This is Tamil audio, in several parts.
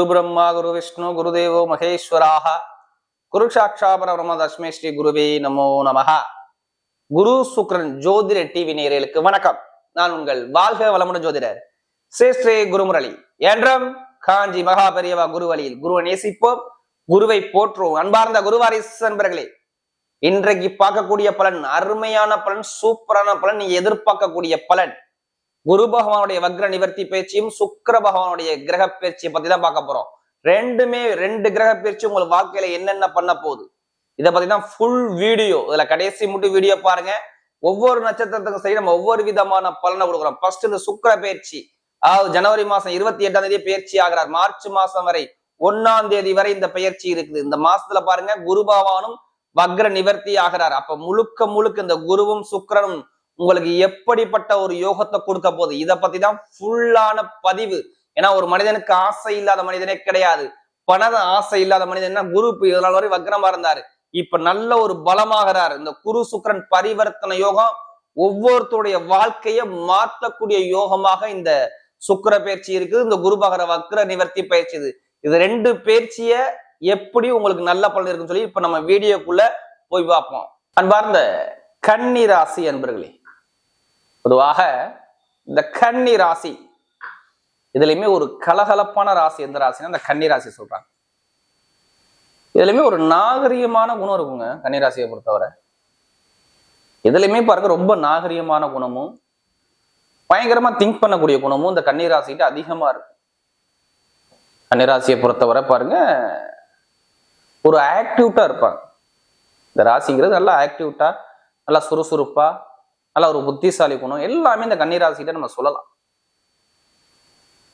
குரு பிரம்மா குரு விஷ்ணு குருதேவோ மகேஸ்வராக குரு சாட்சாபர தஸ்மே ஸ்ரீ குருவே நமோ நமக குரு சுக்ரன் ஜோதிட டிவி நேயர்களுக்கு வணக்கம். நான் உங்கள் வாழ்க வளமுடன் ஜோதிடர் ஸ்ரீ ஸ்ரீ குருமுரளி. என்றும் காஞ்சி மகா பெரியவா குரு வழியில் குருவை நேசிப்போம். குருவை போற்றுவோம். அன்பார்ந்த குருவாரிஸ் அன்பர்களே இன்றைக்கு பார்க்கக்கூடிய பலன் அருமையான பலன் சூப்பரான பலன் நீங்க எதிர்பார்க்கக்கூடிய பலன். குரு பகவானுடைய வக்ர நிவர்த்தி பயிற்சியும் சுக்கர பகவானுடைய கிரக பயிற்சியை பத்தி தான் பார்க்க போறோம். ரெண்டுமே ரெண்டு கிரக பயிற்சி உங்களுக்கு வாழ்க்கையில என்னென்ன பண்ண போகுது? இதை பத்தி தான் ஃபுல் வீடியோ இதுல கடைசி மட்டும் வீடியோ பாருங்க. ஒவ்வொரு நட்சத்திரத்துக்கும் சரி நம்ம ஒவ்வொரு விதமான பலனை கொடுக்குறோம். ஃபர்ஸ்ட் இந்த சுக்கிர பயிற்சி அதாவது ஜனவரி மாசம் இருபத்தி எட்டாம் தேதி பயிற்சி ஆகிறார். மார்ச் மாசம் வரை ஒன்னாம் தேதி வரை இந்த பயிற்சி இருக்குது. இந்த மாசத்துல பாருங்க குரு பகவானும் வக்ர நிவர்த்தி ஆகிறார். அப்ப முழுக்க முழுக்க இந்த குருவும் சுக்கிரனும் உங்களுக்கு எப்படிப்பட்ட ஒரு யோகத்தை கொடுக்க போகுது? இதை பத்தி தான் ஃபுல்லான பதிவு. ஏன்னா ஒரு மனிதனுக்கு ஆசை இல்லாத மனிதனே கிடையாது. பணத ஆசை இல்லாத மனிதன் குரு இப்ப இதனால் வரை வக்ரமா இருந்தாரு. இப்ப நல்ல ஒரு பலமாகிறாரு. இந்த குரு சுக்கிரன் பரிவர்த்தனை யோகம் ஒவ்வொருத்தருடைய வாழ்க்கையை மாற்றக்கூடிய யோகமாக இந்த சுக்கர பயிற்சி இருக்குது இந்த குரு பகர வக்ர நிவர்த்தி பயிற்சி இது இது ரெண்டு பயிற்சிய எப்படி உங்களுக்கு நல்ல பலன் இருக்குன்னு சொல்லி இப்ப நம்ம வீடியோக்குள்ள போய் பார்ப்போம். அன்பார்ந்த கன்னி ராசி அன்பர்களே பொதுவாக இந்த கன்னி ராசி இதுலயுமே ஒரு கலகலப்பான ராசி எந்த ராசினா இந்த கன்னி ராசி சொல்றாங்க. இதுலயுமே ஒரு நாகரிகமான குணம் இருக்குங்க கன்னிராசியை பொறுத்தவரை. இதுலயுமே பாருங்க ரொம்ப நாகரிகமான குணமும் பயங்கரமா திங்க் பண்ணக்கூடிய குணமும் இந்த கன்னிராசிகிட்ட அதிகமா இருக்கு. கன்னிராசியை பொறுத்தவரை பாருங்க ஒரு ஆக்டிவிட்டா இருப்பாங்க. இந்த ராசிங்கிறது நல்லா ஆக்டிவிட்டா நல்லா சுறுசுறுப்பா நல்ல ஒரு புத்திசாலி குணம் எல்லாமே இந்த கன்னிராசிகிட்ட நம்ம சொல்லலாம்.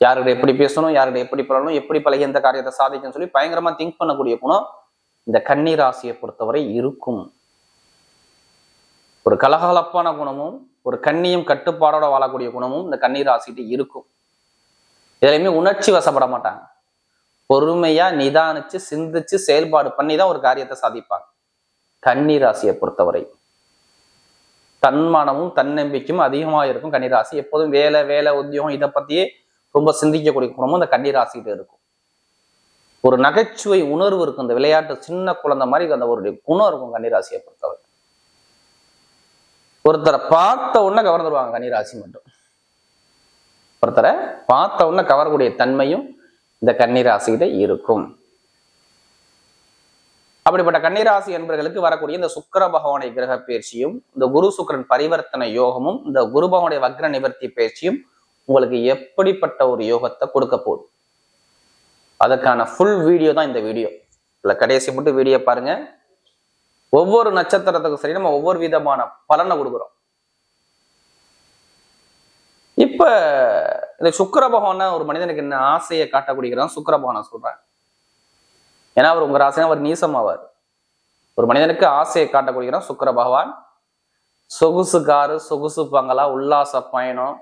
யார்கிட்ட எப்படி பேசணும் யார்கிட்ட எப்படி பழகணும் எப்படி பழகி எந்த காரியத்தை சாதிக்கணும்னு சொல்லி பயங்கரமா திங்க் பண்ணக்கூடிய குணம் இந்த கன்னிராசியை பொறுத்தவரை இருக்கும். ஒரு கலகலப்பான குணமும் ஒரு கண்ணியும் கட்டுப்பாடோட வாழக்கூடிய குணமும் இந்த கன்னி இருக்கும். இதுலையுமே உணர்ச்சி வசப்பட மாட்டாங்க. பொறுமையா நிதானிச்சு சிந்திச்சு செயல்பாடு பண்ணி தான் ஒரு காரியத்தை சாதிப்பாங்க. கன்னிராசியை பொறுத்தவரை. தன்மானமும் தன்னம்பிக்கையும் அதிகமாக இருக்கும் கன்னிராசி. எப்போதும் வேலை வேலை உத்தியோகம் இதை பத்தியே ரொம்ப சிந்திக்கக்கூடிய குணமும் இந்த கன்னிராசிகிட்ட இருக்கும். ஒரு நகைச்சுவை உணர்வு இருக்கும். இந்த விளையாட்டு சின்ன குழந்தை மாதிரி அந்த ஒரு குணம் இருக்கும் கன்னிராசியை பொறுத்தவரை. ஒருத்தரை பார்த்த உடனே கவர்ந்துருவாங்க கன்னிராசி மட்டும். ஒருத்தரை பார்த்த உடனே கவரக்கூடிய தன்மையும் இந்த கன்னிராசிகிட்ட இருக்கும். அப்படிப்பட்ட கன்னிராசி என்பர்களுக்கு வரக்கூடிய இந்த சுக்கர பகவானை கிரக பயிற்சியும் இந்த குரு சுக்கரன் பரிவர்த்தனை யோகமும் இந்த குரு பகவானுடைய வக்ர நிவர்த்தி பயிற்சியும் உங்களுக்கு எப்படிப்பட்ட ஒரு யோகத்தை கொடுக்க போகுது? அதற்கான ஃபுல் வீடியோ தான் இந்த வீடியோ இல்லை கடைசி மட்டும் வீடியோ பாருங்க. ஒவ்வொரு நட்சத்திரத்துக்கும் சரி நம்ம ஒவ்வொரு விதமான பலனை கொடுக்குறோம். இப்ப இந்த சுக்கர பகவான ஒரு மனிதனுக்கு என்ன ஆசையை காட்டக்கூடியதான் சுக்கர பகவானை சொல்றேன் ஏன்னா அவர் உங்க ராசினா அவர் நீசமாவார். ஒரு மனிதனுக்கு ஆசையை காட்டக்கூடியதான் சுக்கர பகவான். சொகுசு காரு சொகுசு பங்களா உல்லாச பயணம்.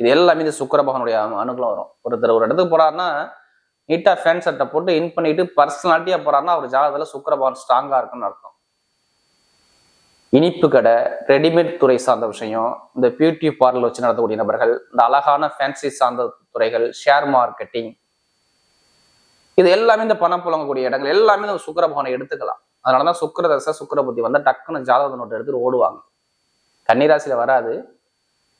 இது எல்லாமே இந்த சுக்கர பகவானுடைய அனுகூலம் வரும். ஒருத்தர் ஒரு இடத்துக்கு போறாருன்னா நீட்டா ஃபேன் சட்டை போட்டு இன் பண்ணிட்டு பர்சனாலிட்டியா போறாருன்னா அவர் ஜாதகத்துல சுக்கர பகவான் ஸ்ட்ராங்கா இருக்குன்னு அர்த்தம். இனிப்பு கடை ரெடிமேட் துறை சார்ந்த விஷயம் இந்த பியூட்டி பார்லர் வச்சு நடத்தக்கூடிய நபர்கள் இந்த அழகான ஃபேன்சி சார்ந்த துறைகள் ஷேர் மார்க்கெட்டிங் இது எல்லாமே இந்த பணம் புழங்கக்கூடிய இடங்கள் எல்லாமே இந்த சுக்கர பவனை எடுத்துக்கலாம். அதனாலதான் சுக்கர தசை சுக்கர புத்தி வந்து டக்குன்னு ஜாதக நோட்டை எடுத்துட்டு ஓடுவாங்க. கன்னிராசியில வராது.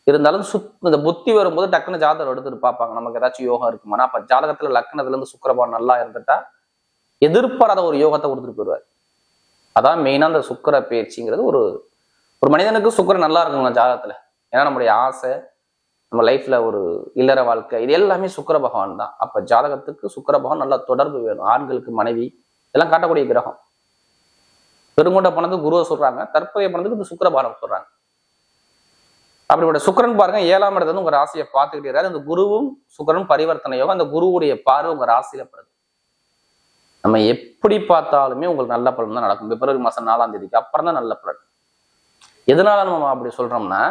இருந்தாலும் சுத் இந்த புத்தி வரும்போது டக்குன்னு ஜாதகம் எடுத்துட்டு பார்ப்பாங்க. நமக்கு ஏதாச்சும் யோகம் இருக்குமானா அப்ப ஜாதகத்துல லக்னத்துல இருந்து சுக்கரபவன் நல்லா இருந்துட்டா எதிர்பாராத ஒரு யோகத்தை கொடுத்துட்டு போயிடுவார். அதான் மெயினா அந்த சுக்கர பயிற்சிங்கிறது ஒரு ஒரு மனிதனுக்கு சுக்கரம் நல்லா இருக்குங்க ஜாதகத்துல. ஏன்னா நம்முடைய ஆசை நம்ம லைஃப்ல ஒரு இல்லற வாழ்க்கை இது எல்லாமே சுக்கர பகவான் தான். அப்ப ஜாதகத்துக்கு சுக்கர பகவான் நல்லா தொடர்பு வேணும். ஆண்களுக்கு மனைவி இதெல்லாம் காட்டக்கூடிய கிரகம். பெருங்கொண்ட பணத்துக்கு குருவை சொல்றாங்க தற்போதைய பணத்துக்கு இந்த சுக்கர பகவான் சொல்றாங்க. அப்படிப்பட்ட சுக்கரன் பாருங்க ஏழாம் இடத்துல உங்க ராசியை பார்த்துக்கிட்டே இருக்காரு. அந்த குருவும் சுக்கரனும் பரிவர்த்தனை யோகம் அந்த குருவுடைய பார்வை உங்க ராசியில படுது. நம்ம எப்படி பார்த்தாலுமே உங்களுக்கு நல்ல பலன் தான் நடக்கும். பிப்ரவரி மாசம் நாலாம் தேதிக்கு அப்புறம் தான் நல்ல பலன். எதனால நம்ம அப்படி சொல்றோம்னா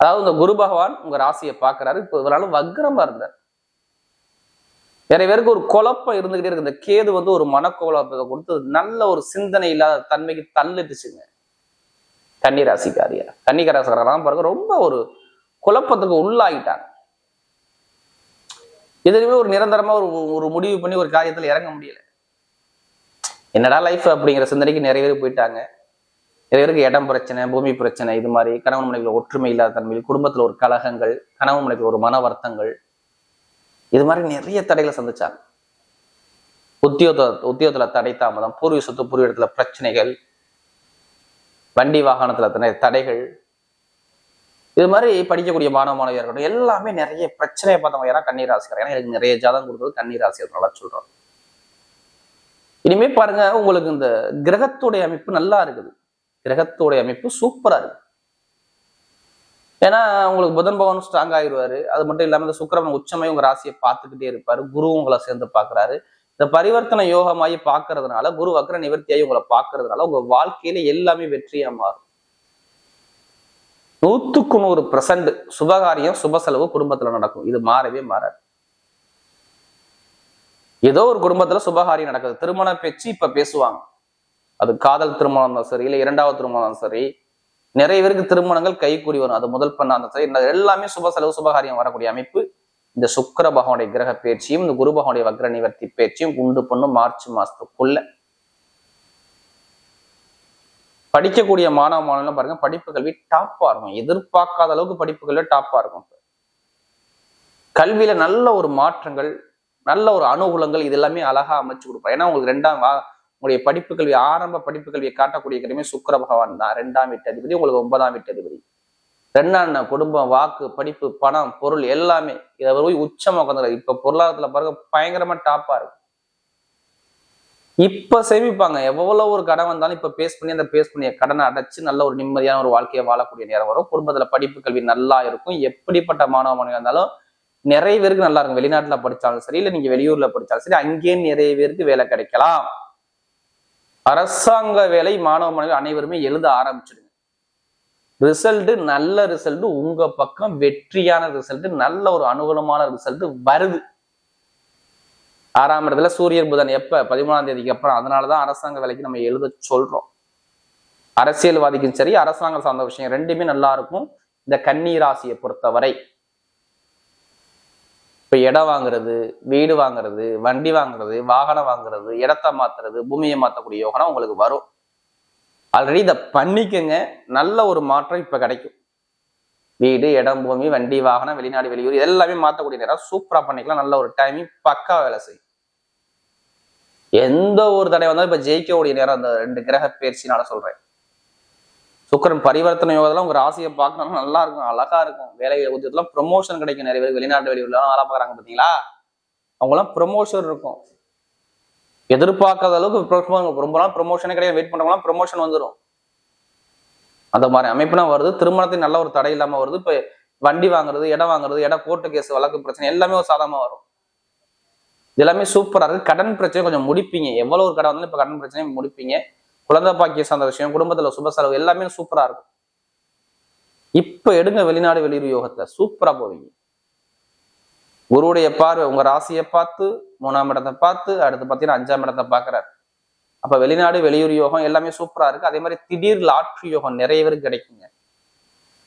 அதாவது இந்த குரு பகவான் உங்க ராசியை பார்க்கறாரு. இப்போ இதனால வக்ரமா இருந்தார். நிறைய பேருக்கு ஒரு குழப்பம் இருந்துகிட்டே இருக்கு. இந்த கேது வந்து ஒரு மனக்குழப்பத்தை கொடுத்து நல்ல ஒரு சிந்தனை இல்லாத தன்மைக்கு தள்ளிட்டுச்சுங்க கன்னிராசிக்காரியா கன்னிகராசிக்காரெல்லாம் பாருங்க ரொம்ப ஒரு குழப்பத்துக்கு உள்ளாகிட்டாங்க எதுவுமே ஒரு நிரந்தரமா ஒரு ஒரு முடிவு பண்ணி ஒரு காரியத்துல இறங்க முடியல. என்னடா லைஃப் அப்படிங்கிற சிந்தனைக்கு நிறைய பேர் போயிட்டாங்க. நிறைய பேருக்கு இடம் பிரச்சனை பூமி பிரச்சனை இது மாதிரி கணவன் மனைவிகள் ஒற்றுமை இல்லாத தன்மையில் குடும்பத்தில் ஒரு கலகங்கள் கணவன் மனைவிகள் ஒரு மன வருத்தங்கள் இது மாதிரி நிறைய தடைகளை சந்திச்சாங்க. உத்தியோக உத்தியோகத்துல தடை தாமதம் பூர்வீக சொத்து பூர்வீக இடத்துல பிரச்சனைகள் வண்டி வாகனத்துல தடைகள். இது மாதிரி படிக்கக்கூடிய மாணவ மாணவியர்கள் எல்லாமே நிறைய பிரச்சனையை பார்த்தவங்க யாரா கண்ணீர் ஆசிரியர் ஏன்னா எனக்கு நிறைய ஜாதகம் கொடுத்தது கண்ணீர் ஆசிரியர்னால சொல்றோம். இனிமே பாருங்க உங்களுக்கு இந்த கிரகத்துடைய அமைப்பு நல்லா இருக்குது. கிரகத்துடைய அமைப்பு சூப்பரா இருக்கு. ஏன்னா உங்களுக்கு புதன் பகவான் ஸ்ட்ராங் ஆயிடுவாரு அது மட்டும் இல்லாம இந்த சுக்கரவன் உச்சமை உங்க ராசியை பார்த்துக்கிட்டே இருப்பாரு. குரு உங்களை சேர்ந்து பார்க்குறாரு. இந்த பரிவர்த்தனை யோகமாயி பார்க்கறதுனால குரு வக்ர நிவர்த்தியாகி உங்களை பார்க்கறதுனால உங்க வாழ்க்கையில எல்லாமே வெற்றியா மாறும். நூத்துக்கு நூறு பிரசன்ட் சுபகாரியம் சுப செலவு குடும்பத்துல நடக்கும். இது மாறவே மாறாது. ஏதோ ஒரு குடும்பத்துல சுபகாரியம் நடக்குது. திருமண பேச்சு இப்ப பேசுவாங்க. அது காதல் திருமணம் சரி இல்லை இரண்டாவது திருமணம் சரி நிறைய பேருக்கு திருமணங்கள் கைக்கூடி வரும். அது முதல் பண்ண இருந்தாலும் சரி இந்த எல்லாமே சுப செலவு சுபகாரியம் வரக்கூடிய அமைப்பு. இந்த சுக்கர பகவானுடைய கிரக பேச்சியும் இந்த குரு பகவானுடைய வக்ர நிவர்த்தி பேச்சியும் உண்டு பண்ணும் மார்ச் மாசத்துக்குள்ள. படிக்கக்கூடிய மாணவ மாணவன் பாருங்க படிப்பு கல்வி டாப்பா இருக்கும். எதிர்பார்க்காத அளவுக்கு படிப்பு கல்வி டாப்பா இருக்கும். கல்வியில நல்ல ஒரு மாற்றங்கள் நல்ல ஒரு அனுகூலங்கள் இது எல்லாமே அழகா அமைச்சு கொடுப்பாங்க. ஏன்னா உங்களுக்கு ரெண்டாம் உங்களுடைய படிப்பு கல்வி ஆரம்ப படிப்பு கல்வியை காட்டக்கூடிய கிழமை சுக்கர பகவான் தான். ரெண்டாம் வீட்டு அதிபதி உங்களுக்கு ஒன்பதாம் வீட்டு அதிபதி. ரெண்டாம் குடும்பம் வாக்கு படிப்பு பணம் பொருள் எல்லாமே இதை போய் உச்சமா உட்காந்து இப்ப பொருளாதாரத்துல பாருங்க பயங்கரமா டாப்பா இருக்கும் இப்ப சேமிப்பாங்க. எவ்வளவு ஒரு கடன் வந்தாலும் இப்ப பேஸ் பண்ணி அந்த பேஸ் பண்ணிய கடனை அடைச்சு நல்ல ஒரு நிம்மதியான ஒரு வாழ்க்கையை வாழக்கூடிய நேரம் வரும். குடும்பத்துல படிப்பு கல்வி நல்லா இருக்கும். எப்படிப்பட்ட மாணவ மாணவி இருந்தாலும் நிறைய பேருக்கு நல்லா இருக்கும். வெளிநாட்டுல படிச்சாலும் சரி இல்ல நீங்க வெளியூர்ல படிச்சாலும் சரி அங்கேயே நிறைய பேருக்கு வேலை கிடைக்கலாம். அரசாங்க வேலை மாணவ மாணவர்கள் அனைவருமே எழுத ஆரம்பிச்சிடுங்க. ரிசல்ட் நல்ல ரிசல்ட் உங்க பக்கம் வெற்றியான ரிசல்ட் நல்ல ஒரு அனுகூலமான ரிசல்ட் வருது. ஆறாம் இடத்துல சூரியன் புதன் எப்ப? பதிமூணாம் தேதிக்கு அப்புறம். அதனாலதான் அரசாங்க வேலைக்கு நம்ம எழுத சொல்றோம். அரசியல்வாதிக்கும் சரி அரசாங்கம் சார்ந்த விஷயம் ரெண்டுமே நல்லா இருக்கும். இந்த கன்னி ராசியை பொறுத்தவரை இப்போ இடம் வாங்குறது வீடு வாங்குறது வண்டி வாங்குறது வாகனம் வாங்குறது இடத்த மாத்துறது பூமியை மாற்றக்கூடிய யோகனா உங்களுக்கு வரும். ஆல்ரெடி இதை பண்ணிக்கங்க. நல்ல ஒரு மாற்றம் இப்போ கிடைக்கும். வீடு இடம் பூமி வண்டி வாகனம் வெளிநாடு வெளியூர் எல்லாமே மாற்றக்கூடிய நேரம் சூப்பராக பண்ணிக்கலாம். நல்ல ஒரு டைமிங் பக்கா வேலை செய்யும். எந்த ஒரு தடவை வந்தாலும் இப்போ ஜெயிக்கக்கூடிய நேரம் அந்த ரெண்டு கிரக பயிற்சினால சொல்கிறேன் சுக்கரன் பரிவர்த்தனை யோகத்தில் உங்க ராசியை பார்க்கணும் நல்லா இருக்கும் அழகா இருக்கும். வேலை உத்தியத்துல ப்ரொமோஷன் கிடைக்கும். நிறைய பேர் வெளிநாட்டு வெளியூர்ல வேலை பார்க்குறாங்க பார்த்தீங்களா? அவங்களாம் ப்ரொமோஷன் இருக்கும். எதிர்பார்க்காத அளவுக்கு promotion- ரொம்ப நாள் ப்ரொமோஷனே கிடையாது. வெயிட் பண்றவங்களாம் ப்ரொமோஷன் வந்துடும் அந்த மாதிரி அமைப்புலாம் வருது. திருமணத்துக்கு நல்ல ஒரு தடை இல்லாமல் வருது. இப்போ வண்டி வாங்குறது இடம் வாங்குறது இடம் கோர்ட்டு கேஸ் வழக்கு பிரச்சனை எல்லாமே ஒரு சாதகமா வரும். இது எல்லாமே சூப்பராக இருக்குது கடன் பிரச்சனை கொஞ்சம் முடிப்பீங்க. எவ்வளோ ஒரு கடன் வந்தாலும் இப்போ கடன் பிரச்சனையும் முடிப்பீங்க. குழந்தை பாக்கிய சார்ந்த விஷயம் குடும்பத்துல சுப செலவு எல்லாமே சூப்பரா இருக்கும். இப்ப எடுங்க வெளிநாடு வெளியூர் யோகத்தை சூப்பரா போவீங்க. குருவுடைய பார்வை உங்க ராசியை பார்த்து மூணாம் இடத்தை பார்த்து அடுத்து பார்த்தீங்கன்னா அஞ்சாம் இடத்தை பார்க்கறாரு. அப்ப வெளிநாடு வெளியூர் யோகம் எல்லாமே சூப்பரா இருக்கு. அதே மாதிரி திடீர் லாட்ரி யோகம் நிறைய பேருக்கு கிடைக்குங்க.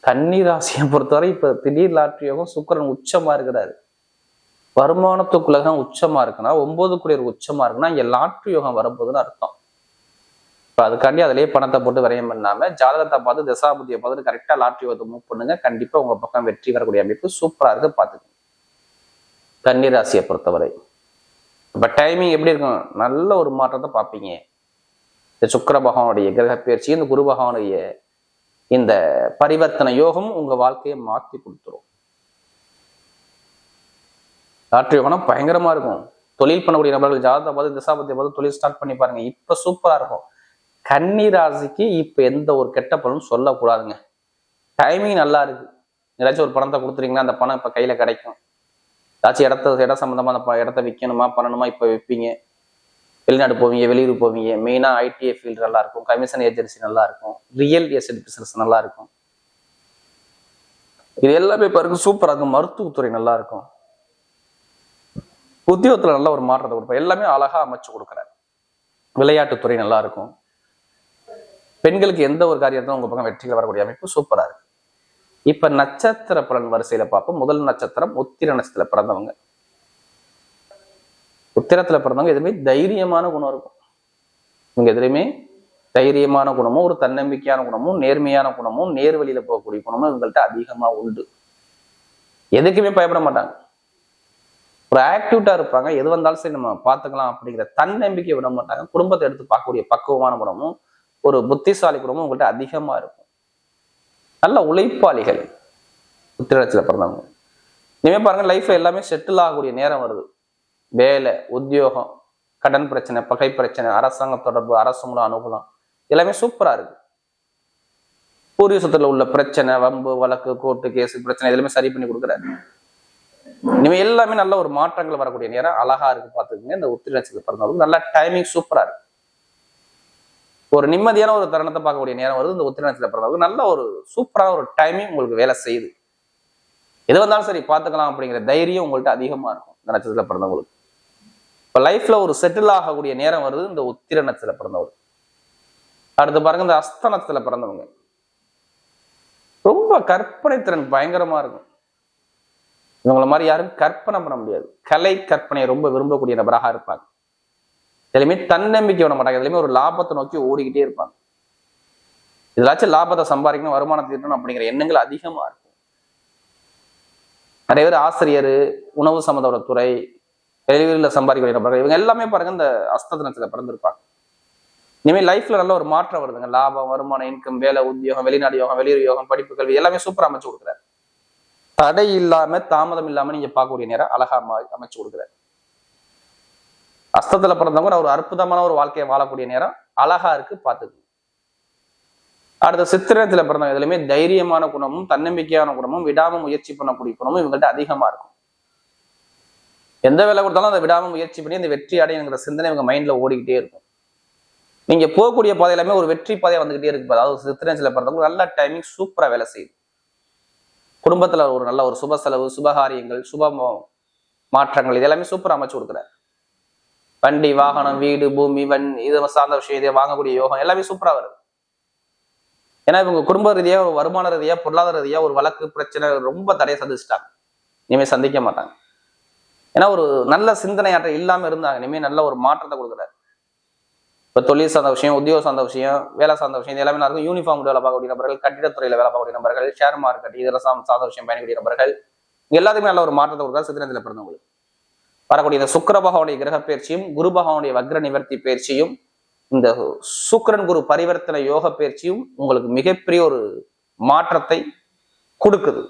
கன்னி ராசியை பொறுத்தவரை இப்ப திடீர் லாட்ரி யோகம் சுக்கரன் உச்சமா இருக்கிறாரு. வருமானத்துக்குள்ளதான் உச்சமா இருக்குன்னா ஒன்பது குடியர் உச்சமா இருக்குன்னா இங்க லாட்ரி யோகம் வரப்போகுதுன்னு அர்த்தம். இப்போ அதுக்காண்டி அதுலயே பணத்தை போட்டு விரயம் பண்ணாமல் ஜாதகத்தை பார்த்து தசாபுத்தியை பார்த்துட்டு கரெக்டா லாட்ரி வந்து மூவ் பண்ணுங்க. கண்டிப்பா உங்க பக்கம் வெற்றி வரக்கூடிய அமைப்பு சூப்பரா இருக்கு பாத்துக்கோங்க கன்னி ராசியை பொறுத்தவரை. இப்போ டைமிங் எப்படி இருக்கும்? நல்ல ஒரு மாற்றத்தை பார்ப்பீங்க. இந்த சுக்கர பகவானுடைய கிரக பயிற்சி இந்த குரு பகவானுடைய இந்த பரிவர்த்தனை யோகம் உங்க வாழ்க்கையை மாத்தி கொடுத்துரும். லாட்ரி யோகம்னா பயங்கரமா இருக்கும். தொழில் பண்ணக்கூடிய நபர்கள் ஜாதகத்தை பார்த்து திசாபத்தியை பார்த்து தொழில் ஸ்டார்ட் பண்ணி பாருங்க. இப்ப சூப்பரா இருக்கும். கன்னி ராசிக்கு இப்போ எந்த ஒரு கெட்ட பலனும் சொல்லக்கூடாதுங்க. டைமிங் நல்லா இருக்கு. ஏதாச்சும் ஒரு பணத்தை கொடுத்துறீங்கன்னா அந்த பணம் இப்போ கையில் கிடைக்கும். ஏதாச்சும் இடத்த இடம் சம்மந்தமாக அந்த ப- இடத்த விற்கணுமா பண்ணணுமா இப்போ விற்பீங்க வெளிநாடு போவீங்க வெளியூர் போவீங்க. மெயினாக ஐடிஐ ஃபீல்டு நல்லா இருக்கும். கமிஷன் ஏஜென்சி நல்லா இருக்கும். ரியல் எஸ்டேட் பிசினஸ் நல்லா இருக்கும். இது எல்லாமே பாருங்க சூப்பராக இருக்கும் மருத்துவத்துறை நல்லா இருக்கும். உத்தியோகத்தில் நல்ல ஒரு மாற்றத்தை கொடுப்போம் எல்லாமே அழகாக அமைச்சு கொடுக்குறாரு. விளையாட்டுத்துறை நல்லா இருக்கும். பெண்களுக்கு எந்த ஒரு காரியத்தையும் உங்க பக்கம் வெற்றிகள் வரக்கூடிய அமைப்பு சூப்பரா இருக்கு. இப்ப நட்சத்திர பலன் வரிசையில பார்ப்போம். முதல் நட்சத்திரம் உத்திர நட்சத்திரத்துல பிறந்தவங்க. உத்திரத்துல பிறந்தவங்க எதுவுமே தைரியமான குணம் இருக்கும். இவங்க எதுலையுமே தைரியமான குணமும் ஒரு தன்னம்பிக்கையான குணமும் நேர்மையான குணமும் நேர்வழியில போகக்கூடிய குணமும் இவங்கள்ட்ட அதிகமா உண்டு. எதுக்குமே பயப்பட மாட்டாங்க. ஒரு ஆக்டிவிட்டா இருப்பாங்க. எது வந்தாலும் சரி நம்ம பார்த்துக்கலாம் அப்படிங்கிற தன்னம்பிக்கை விட மாட்டாங்க. குடும்பத்தை எடுத்து பார்க்கக்கூடிய பக்குவமான குணமும் ஒரு புத்திசாலி குணமும் உங்கள்கிட்ட அதிகமா இருக்கும். நல்ல உழைப்பாளிகள். உத்திரத்தில் பிறந்தவங்க. இனிமே பாருங்க லைஃப்ல எல்லாமே செட்டில் ஆகக்கூடிய நேரம் வருது. வேலை உத்தியோகம் கடன் பிரச்சனை பகை பிரச்சனை அரசாங்க தொடர்பு அரசு மூலம் அனுகூலம் எல்லாமே சூப்பரா இருக்கு. பூர்வீகத்துல உள்ள பிரச்சனை வம்பு வழக்கு கோர்ட்டு கேஸ் பிரச்சனை எல்லாமே சரி பண்ணி கொடுக்குறாரு. இனிமே எல்லாமே நல்ல ஒரு மாற்றங்கள் வரக்கூடிய நேரம் அழகா இருக்கு பார்த்துக்கோங்க. இந்த உத்திர நட்சத்திரத்தில் பிறந்தவங்களுக்கு நல்ல டைமிங் சூப்பரா இருக்கு. ஒரு நிம்மதியான ஒரு தருணத்தை பார்க்கக்கூடிய நேரம் வருது. இந்த உத்திர பிறந்தவங்க நல்ல ஒரு சூப்பரான ஒரு டைமிங் உங்களுக்கு வேலை செய்யுது. எது வந்தாலும் சரி பார்த்துக்கலாம் அப்படிங்கிற தைரியம் உங்கள்ட்ட அதிகமா இருக்கும் இந்த நட்சத்திரத்தில் பிறந்தவங்களுக்கு. இப்போ லைஃப்ல ஒரு செட்டில் ஆகக்கூடிய நேரம் வருது இந்த உத்திர நட்சத்திரத்தில் பிறந்தவங்க அடுத்து பாருங்க இந்த அஸ்த நட்சத்திரத்தில் பிறந்தவங்க. ரொம்ப கற்பனை திறன் பயங்கரமா இருக்கும். இவங்களை மாதிரி யாரும் கற்பனை பண்ண முடியாது. கலை கற்பனையை ரொம்ப விரும்பக்கூடிய நபராக இருப்பாங்க. எதுலையுமே தன்னம்பிக்கை விட மாட்டாங்க. எதுலையுமே ஒரு லாபத்தை நோக்கி ஓடிக்கிட்டே இருப்பாங்க. இதுலாச்சும் லாபத்தை சம்பாதிக்கணும் வருமானத்தை தீட்டணும் அப்படிங்கிற எண்ணங்கள் அதிகமா இருக்கும். நிறைய பேர் ஆசிரியர் உணவு சம்மந்தோட துறை வெளியூரில் சம்பாதிக்கக்கூடிய நபர்கள் இவங்க எல்லாமே பாருங்க இந்த அஸ்தத்தினத்துல பிறந்திருப்பாங்க. இனிமேல் லைஃப்ல நல்ல ஒரு மாற்றம் வருதுங்க. லாபம் வருமானம் இன்கம் வேலை உத்தியோகம் வெளிநாடு யோகம் வெளியூர் யோகம் படிப்பு கல்வி எல்லாமே சூப்பரா அமைச்சு கொடுக்குறாரு. தடை இல்லாம தாமதம் இல்லாம நீங்க பார்க்கக்கூடிய நேரம் அழகா அமைச்சு கொடுக்குறாரு. அஸ்தத்துல பிறந்தவங்க ஒரு அற்புதமான ஒரு வாழ்க்கையை வாழக்கூடிய நேரம் அழகா இருக்கு பார்த்துக்கு அடுத்த சித்திரத்துல பிறந்தவங்க இதுலயுமே தைரியமான குணமும் தன்னம்பிக்கையான குணமும் விடாம முயற்சி பண்ணக்கூடிய குணமும் இவங்கள்ட்ட அதிகமா இருக்கும். எந்த வேலை கொடுத்தாலும் அதை விடாம முயற்சி பண்ணி அந்த வெற்றி அடையணுங்கிற சிந்தனை இவங்க மைண்ட்ல ஓடிக்கிட்டே இருக்கும். நீங்க போகக்கூடிய பாதை எல்லாமே ஒரு வெற்றி பாதையை வந்துகிட்டே இருக்கு அதாவது சித்திரத்துல பிறந்தவங்க நல்ல டைமிங் சூப்பரா வேலை செய்யுது. குடும்பத்துல ஒரு நல்ல ஒரு சுப செலவு சுபகாரியங்கள் சுப மாற்றங்கள் இது எல்லாமே சூப்பரா அமைச்சு கொடுக்குறாரு. வண்டி வாகனம் வீடு பூமி வன் இது சார்ந்த விஷயம் இதை வாங்கக்கூடிய யோகம் எல்லாமே சூப்பராக வருது. ஏன்னா இவங்க குடும்ப ரீதியா ஒரு வருமான ரீதியா பொருளாதார ரீதியா ஒரு வழக்கு பிரச்சனை ரொம்ப தடையை சந்திச்சிட்டாங்க. இனிமேல் சந்திக்க மாட்டாங்க. ஏன்னா ஒரு நல்ல சிந்தனையாற்ற இல்லாமல் இருந்தாங்க. இனிமேல் நல்ல ஒரு மாற்றத்தை கொடுக்குறாரு. இப்போ தொழில் சார்ந்த விஷயம் உத்தியோக சார்ந்த விஷயம் வேலை சார்ந்த விஷயம் இது எல்லாமே நல்லா இருக்கும். யூனிஃபார்ம் வேலை பார்க்கக்கூடிய நபர்கள் கட்டிடத்துறையில் வேலை பார்க்கக்கூடிய நபர்கள் ஷேர் மார்க்கெட் இதெல்லாம் சார்ந்த விஷயம் பயணிக்கக்கூடிய நபர்கள் எல்லாத்துக்குமே நல்ல ஒரு மாற்றத்தை கொடுக்குறாரு சித்திரத்தில் பிறந்தவங்களுக்கு. வரக்கூடிய இந்த சுக்கர பகவானுடைய கிரக பயிற்சியும் குரு பகவானுடைய வக்ர நிவர்த்தி பயிற்சியும் இந்த சுக்கரன் குரு பரிவர்த்தனை யோக பயிற்சியும் உங்களுக்கு மிகப்பெரிய ஒரு மாற்றத்தை கொடுக்குது.